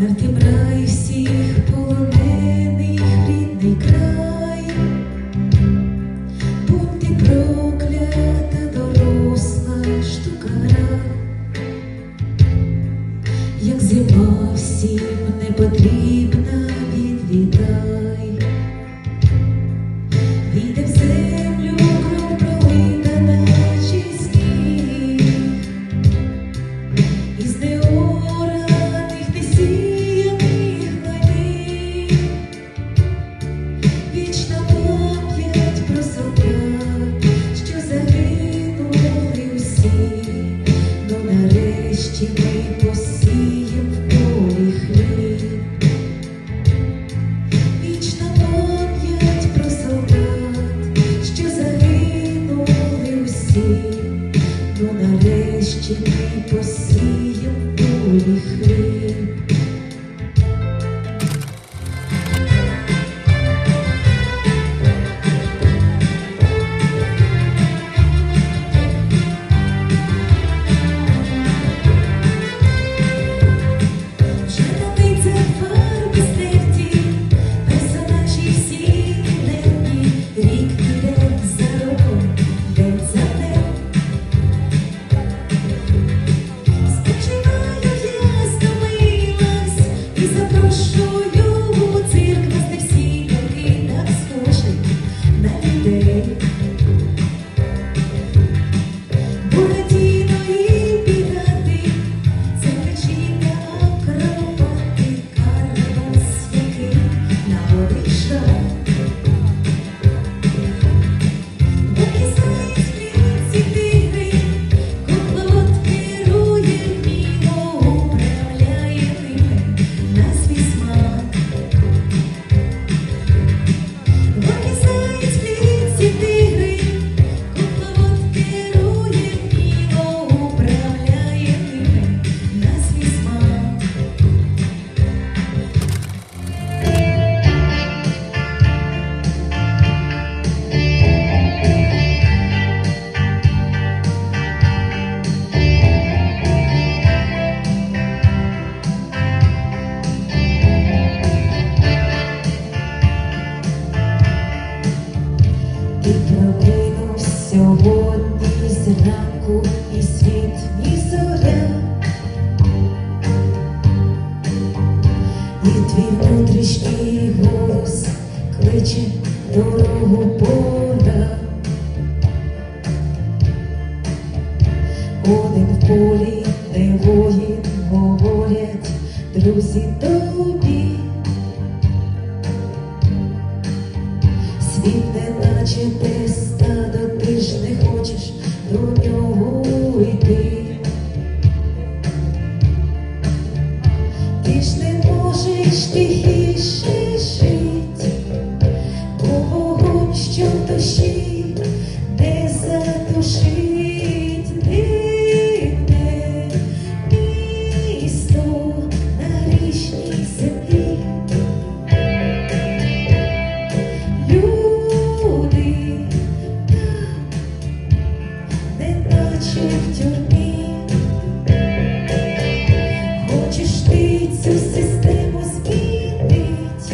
на тим всіх полонених рідний край, будь ти проклята, доросла штукара, як зима всім не потрібна, відвідай, Війде в землю кров пролита, наче сніг, sentimento assim. І зоря, і твій внутрішній голос кличе дорогу пора. Один в полі, де воїн говорять, друзі тобі. Світ не наче те стадо, ти ж не хочеш до нього йти. що душі, де затушить дитне місто на річній землі. Люди там не наче в тюрмі, хочеш ти цю систему змінить,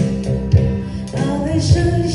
але жаль.